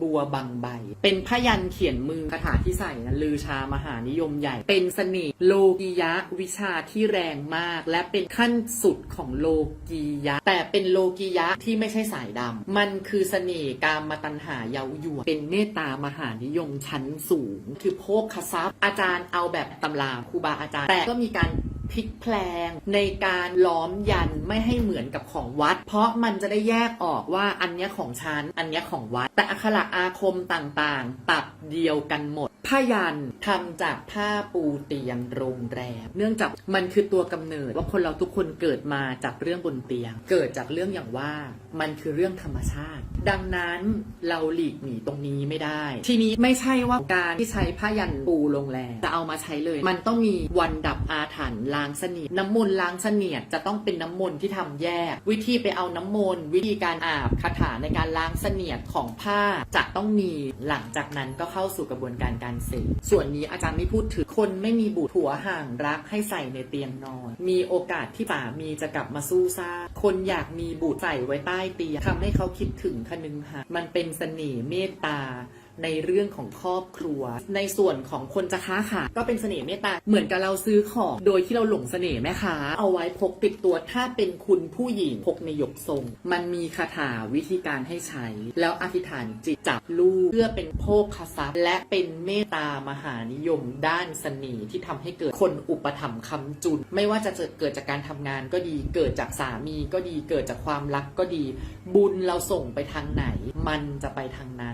บัวบางใบ เป็นพยันเขียนมือคาถาที่ใส่นะลือชามหานิยมใหญ่ เป็นเสน่ห์โลกียะวิชาที่แรงมาก และเป็นขั้นสุดของโลกียะ แต่เป็นโลกียะที่ไม่ใช่สายดำ มันคือเสน่ห์กามตัณหาเย้ายวนเป็นเมตตามหานิยมชั้นสูง คือโภคทรัพย์ อาจารย์เอาแบบตำราครูบาอาจารย์ แต่ก็มีการ พลิกแพลงในการล้อมยันไม่ให้เหมือนกับของวัด เพราะมันจะได้แยกออกว่าอันนี้ของฉันอันนี้ของวัด แต่อักขระอาคมต่างๆ ตัดเดียวกันหมด ผ้ายันทำจากผ้าปูเตียงโรงแรม เนื่องจากมันคือตัวกำเนิดว่าคนเราทุกคนเกิดมาจากเรื่องบนเตียง เกิดจากเรื่องอย่างว่ามันคือเรื่องธรรมชาติ ดังนั้นเราหลีกหนีตรงนี้ไม่ได้ ทีนี้ไม่ใช่ว่าการที่ใช้ผ้ายันปูโรงแรมจะเอามาใช้เลย มันต้องมีวันดับอาถรรพ์ล้างเสนียดน้ำมนต์ล้างเสนียดจะต้องเป็นน้ำมนต์ที่ทำแยก วิธีไปเอาน้ำมนต์วิธีการอาบคาถาในการล้างเสนียดของผ้าจะต้องมีหลังจากนั้นก็เข้าสู่กระบวนการการเสกส่วนนี้อาจารย์ไม่พูดถึงคนไม่มีบุตรผัวห่างรักให้ใส่ในเตียงนอน มีโอกาสที่สามีจะกลับมาสู้ซ่าคนอยากมีบุตรใส่ไว้ใต้เตียงทำให้เขาคิดถึงคนึงหามันเป็นเสน่ห์เมตตา ในเรื่องของครอบครัว ในส่วนของคนจะค้าขายก็เป็นเสน่ห์เมตตาเหมือนกับเราซื้อของโดยที่เราหลงเสน่ห์แม่ค้าเอาไว้พกติดตัวถ้าเป็นคุณผู้หญิงพกในยกทรง มันมีคาถาวิธีการให้ใช้ แล้วอธิษฐานจิตจับลูกเพื่อเป็นโภคทรัพย์ และเป็นเมตตามหานิยมด้านเสน่ห์ที่ทำให้เกิดคนอุปถัมภ์คำจุน ไม่ว่าจะเกิดจากการทำงานก็ดีเกิดจากสามีก็ดีเกิดจากความรักก็ดี บุญเราส่งไปทางไหน มันจะไปทางนั้น